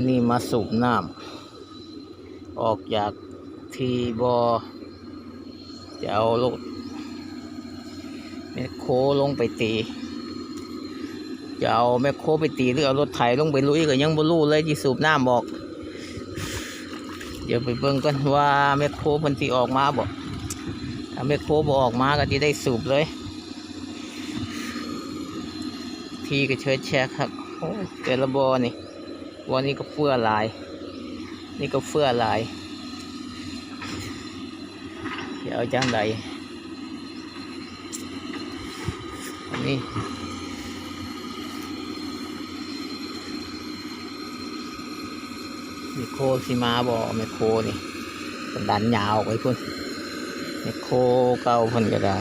วันนี้มาสูบน้ำออกจากทีบอจะเอารถแมคโคลงไปตีจะเอาแมคโคไปตีหรือเอารถไถลงไปลุยก็ยังบ่รู้เลยที่สูบน้ำออก เดี๋ยวไปเบิ่งกันว่าแมคโคเพิ่นสิออกมาบ่ถ้าแมคโคบ่ออกมาก็สิได้สูบเลย ทีก็เชิดแชกครับโอ้ยแต่ละบอนี่ บอนี่ก็เฟื่อลาย นี่ก็เฟื่อลายเดี๋ยวจังใดอันนี้มีโคสิมาบอไมโครนี่ดันยาวไปพุ่นไมโครเก่าพุ่นก็ได้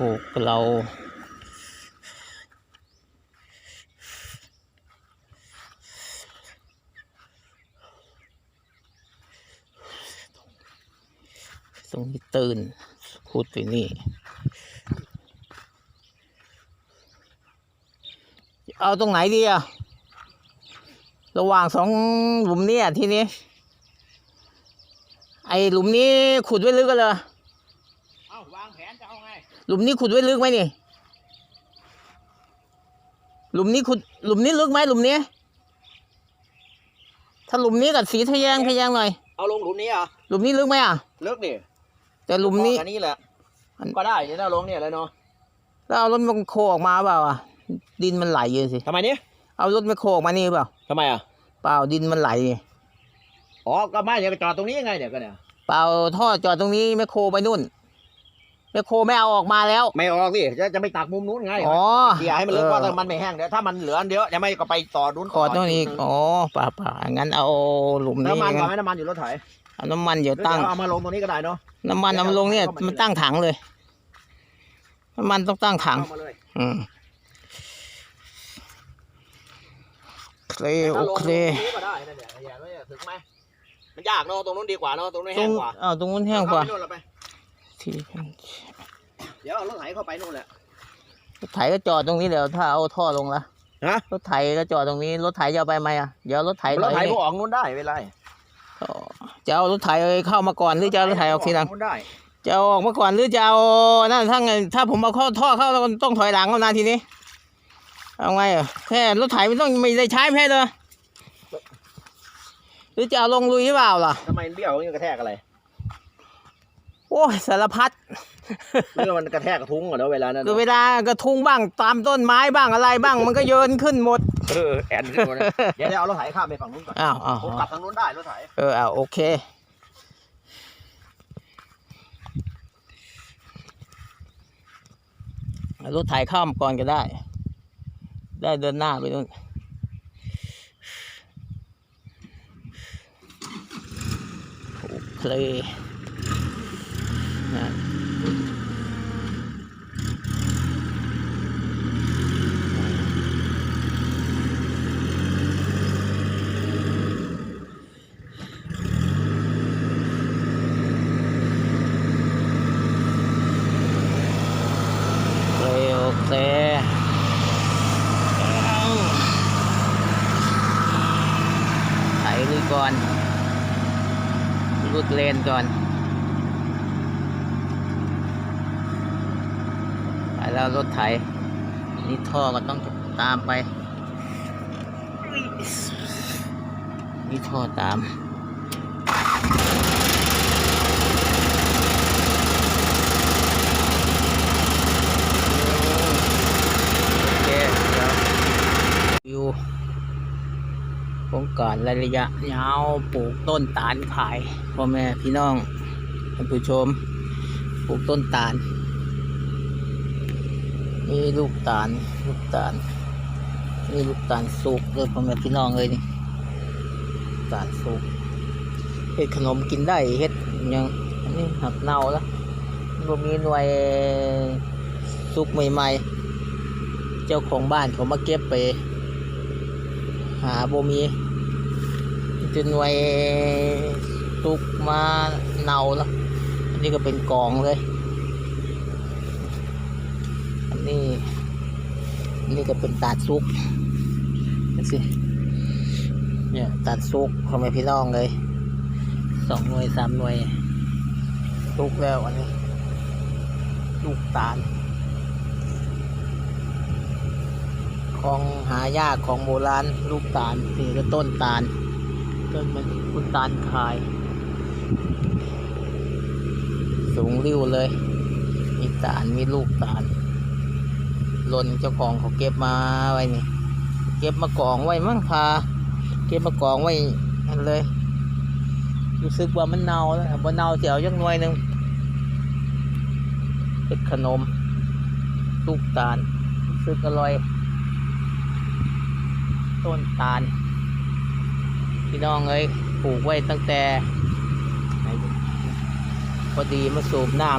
แมคโครเรา ตรงนี้ตื่นขุดไปนี่เอาตรงไหนดีอะระหว่างสองหลุมเนี่ยทีนี้ ไอหลุมนี้ขุดไว้ลึกกันเลย เอาวางแผนจะเอาไง หลุมนี้ขุดไว้ลึกไหมนี่ หลุมนี้ขุด หลุมนี้ลึกไหมหลุมนี้ ถ้าหลุมนี้กับสีทะแยงทะแยงหน่อย เอาลงหลุมนี้เหรอะหลุมนี้ลึกไหมอะเลิกดิแต่หลุมนี้ อันนี้แหละอัน ก็ได้เดี๋ยวเราลงเนี่ยเลยเนาะแล้วเอารถแมคโครออกมาเปล่าอะ ดินมันไหลอยู่สิ ทำไมเนี่ยเอารถแมคโครออกมานี่เปล่า ทำไมอะเปล่าดินมันไหลอ๋อก็ไม่เนี่ยไปจอดตรงนี้ยังไงเนี่ยก็เนี่ยเปล่าท่อจอดตรงนี้แมคโครไปนู่น แมคโครไม่เอาออกมาแล้ว ไม่ออกสิจะจะไม่ตักมุมนู้นไงอ๋อเดี๋ยวให้มันเลิกเออว่าถ้ามันไม่แห้งเดี๋ยวถ้ามันเหลือเดี๋ยวจะไม่ก็ไปต่อนู้นขอตรงนี้อีกอ๋อเปล่าเปล่างั้นเอาหลุมนี้น้ำมันก่อนไหมน้ำมันอยู่รถไถเอาน้ำมันเดี๋ยวหรือตั้งจะเอามาลงตรงนี้ก็ได้เนาะน้ำมันเอามาลงเนี่ยมันตั้งถังเลยน้ำมันต้องตั้งถังเอามาเลยอืมโอเคโอถ้าลงเคตรงนี้ก็ได้นั่นเนี่ยอย่าไม่ถึงไหมมันยากเนาะตรงนู้นดีกว่าเนาะตรงนู้นตรแห้งงกว่าอ้าวตรงนู้นแห้งกว่า เอไปนู่นเราไปที่เดี๋ยวเอารถไถเข้าไปนู่นแหละรถไถก็จอดตรงนี้เดี๋ยวถ้าเอาท่อลงละฮะรถไถก็จอดตรงนี้รถไถจะเอาไปไหมอะเดี๋ยวรถไถรถไถถอยพวกออกนู้นได้ไม่เป็นไรอ๋อจะเอารถไถเข้ามาก่อนหรือจะเอารถไถออกทีหลังนู้นได้จะเอาออกมาก่อนหรือจะเอานั่นถ้าไงถ้าผมเอาเข้าท่อเข้าแล้วต้องถอยหลังเอานาทีนี้เอาไงอะแค่รถไถไม่ต้องไม่ได้ใช้แค่เลยหรือจะเอาลงลุยหรือเปล่าล่ะทำไมเบี้ยวมันกระแทกอะไร โอ้ยสารพัดเรื่องมันกระแทกกระทุ้งเหรอเนอะเวลานั้นคือเวลากระทุ้งบ้างตามต้นไม้บ้างอะไรบ้าง มันก็โยนขึ้นหมดเออแอนขึ้นมาเลยเดี๋ยวเดี๋ยวเอารถไถข้ามไปฝั่งนู้นก่อนอ้าวอ้าวผมกลับทางนู้นได้รถไถเอออ้าวโอเคเอารถไถข้ามก่อนก็ได้ ได้เดินหน้าไปนู่นโอเค นะโอเคโอเคเอาไถลุยก่อนรุดเลนก่อน ไป แล้วรถไถ นี่ท่อก็ต้องตามไปนี่ท่อตามโอเคเดี๋ยวอยู่โครงการระยะยาวปลูกต้นตาลขายพ่อแม่พี่น้องท่านผู้ชม ปลูกต้นตาล นี่ลูกตาลลูกตาลนี่ลูกตาลสุกเลยพ่อแม่พี่น้องเลยนี่ตาลสุกเฮ็ดขนมกินได้เฮ็ดยังอันนี้หักเน่าแล้วบ่มีหน่วยสุกใหม่ๆ เจ้าของบ้านเขามาเก็บไป หาบ่มีจนหน่วยสุกมาเน่าแล้วอันนี้ก็เป็นกองเลย นี้ก็เป็นตาดซุกนี่สิเนี่ยตาดซุกพ่อแม่พี่น้องเลยสองหน่วยสามหน่วยซุกแล้วอันนี้ลูกตาลของหายากของโบราณลูกตาลนี่ก็ต้นตาลต้นมันคุณตาลขาย สูงริ้วเลย มีตาลมีลูกตาล หล่นเจ้าของเขาเก็บมาไว้นี่ เก็บมากองไว้มั้งพา เก็บมากองไว้นั่นเลย รู้สึกว่ามันเน่าแล้วบ่เน่าเสียวยักหน่วยหนึ่งเป็นขนมลูกตาลรู้สึกอร่อย ต้นตาล พี่น้องเอ้ยปลูกไว้ตั้งแต่พอดีมาสูบน้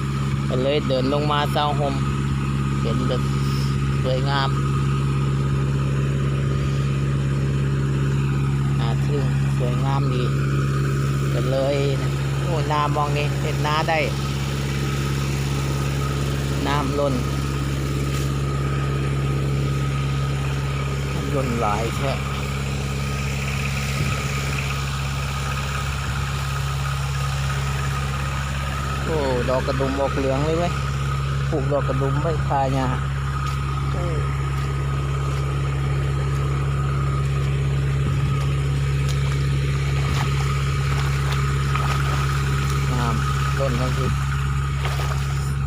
ำก็เลยเดินลงมาเจ้าหมเห็นแบบ สวยงามอาทึ่งสวยงามดีก็เลยโอ้น้ำมองนี่เห็นน้าได้ น้ำล้นน้ำล้นหลายแค่โอ้ ดอกกระดุมออกเหลืองเลยเว้ยปลูกดอกกระดุมไว้คาเนี่ยโอ้ น้ำต้นนั่นคือ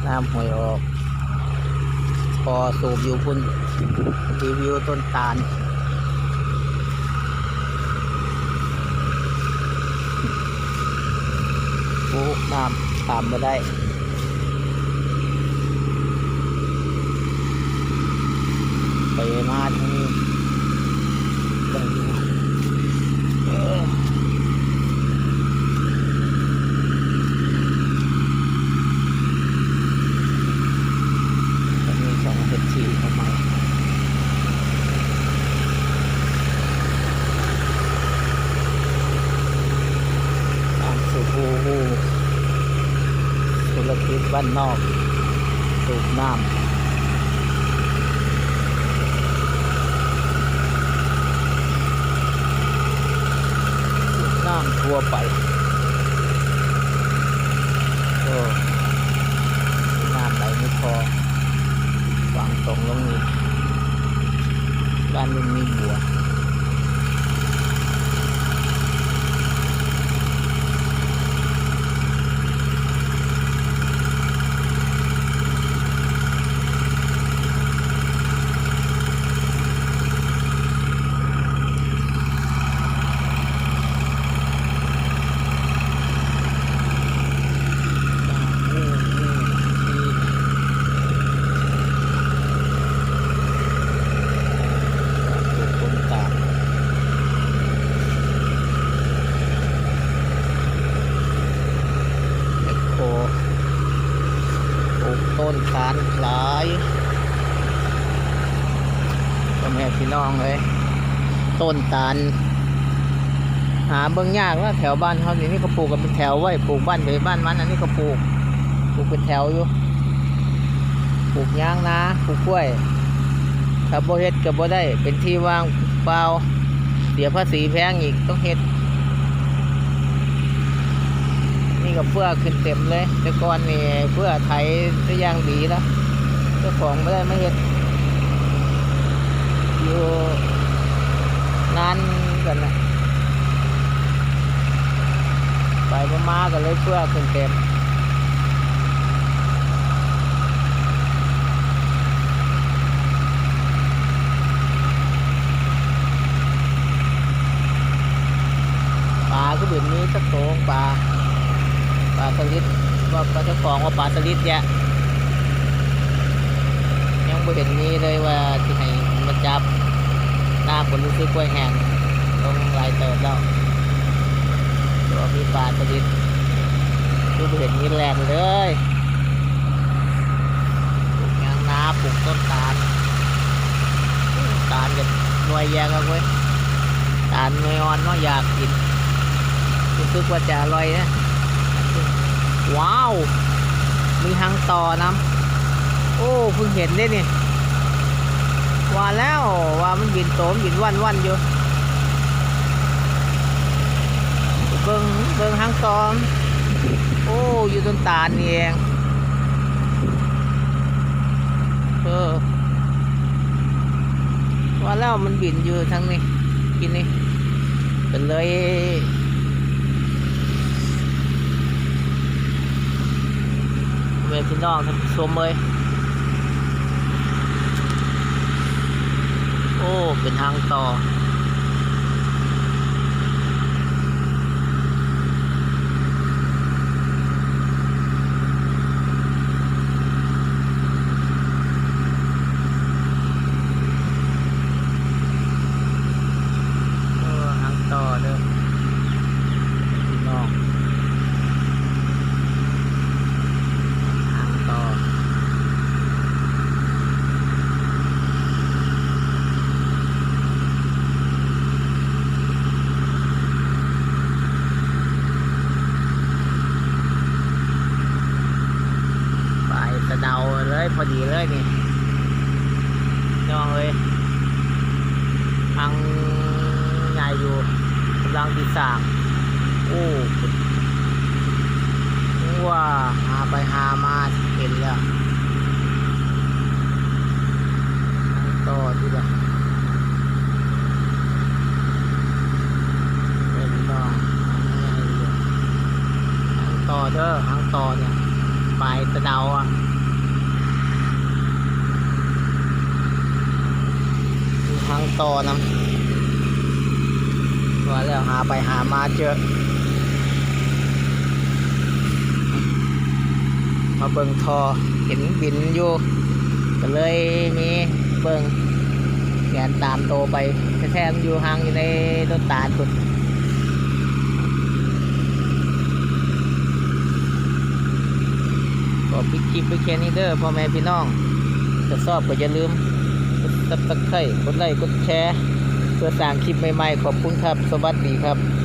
น้ำหวยออก พอสูบอยู่คุณรีวิวต้นตาลโอ้น้ำตามมาได้ ไปมาทั้งนี้ไปมาเออมันมีสองเห็ดทีเข้ามาตาม สู่ผู้ผู้ธุรกิจบ้านนอก สูบน้ำางทั่วไปโอ้น้ำไหลไม่พอวางตรงลงนี้บ้านมึงมีบัว ต้นตาลขายพ่อแม่พี่น้ องเลยต้นตาลหาเบิ่งยากแล้วแถวบ้านเขาเนี่นี่ก็ปลูกกันเป็นแถวไว้ปลูกบ้านไปบ้านมันอันนี้ก็ปลูกปลูกเป็นแถวอยู่ปลูกยางนาปลูกกล้วยถ้าโบเฮ็ดก็บ่ได้เป็นที่ว่างเปล่าเสียภาษีแพงอีกต้องเฮ็ด นี่ก็เพื่อขึ้นเต็มเลย แต่ก่อนนี่เพื่อไถได้ย่างดีแล้วเจ้าของไม่ได้ไม่เฮ็ด อยู่นานกันนะไปมามาก็เลยเพื่อขึ้นเต็มปลาก็บบนี้สักโตงปลาปลาสลิดว่าปลาเจ้าของว่าปลาสลิดแยะยังไม่เห็นนี้เลยว่าที่ให้ มาจับหน้าคนรู้สึกกล้วยแห้งต้องหลายเติบแล้วตัวมีปลาสลิดดูเห็นมีแลนเลยปลูกยางนาปลูกต้นตาลตาลกับหน่วยแยงกันเว้ยตาลหน่วยอ่อนเนาะอยากกินรู้สึกว่าจะอร่อยนะว้าว มีทางต่อน้ำโอ้เพิ่งเห็นได้เนี่ย ว่าแล้วว่ามันบินโตมบินวันวันอยู่เบิงเบิงหางตอม โอ้อยู่ต้นตาลนี่เองเออว่าแล้วมันบินอยู่ทางนี้กินนี่เป็นเลยเวพี่น้องท่านผู้ชมเลย โอ้ เป็นทางต่อเออทางต่อเด้อพี่น้องทางต่อ ไปสะเดาเลยพอดีเลยนี่น้องเลยทางใหญ่อยู่กำลังดี สางโอ้ว้าหาไปหามาเห็นแล้วต่อที่ละเป็นน้องทางใหางต่อเด้อทางต่อเนี่ยไปสะเดาอะมีทางต่อนำ ว่าแล้วหาไปหามาเจอ มาเบิ่งทอเห็นบินอยู่ก็เลยมีเบิ่งแกนตามโตไปแท้ๆอยู่ห่างอยู่ในต้นตาลคุณก็ปิดคลิปไปแค่นี้เด้อพ่อแม่พี่น้องถ้าชอบก็อย่าลืมกดซับสไครต์กดไลค์กดแชร์ พื่อสร้างคลิปใหม่ๆ ขอบคุณครับ สวัสดีครับ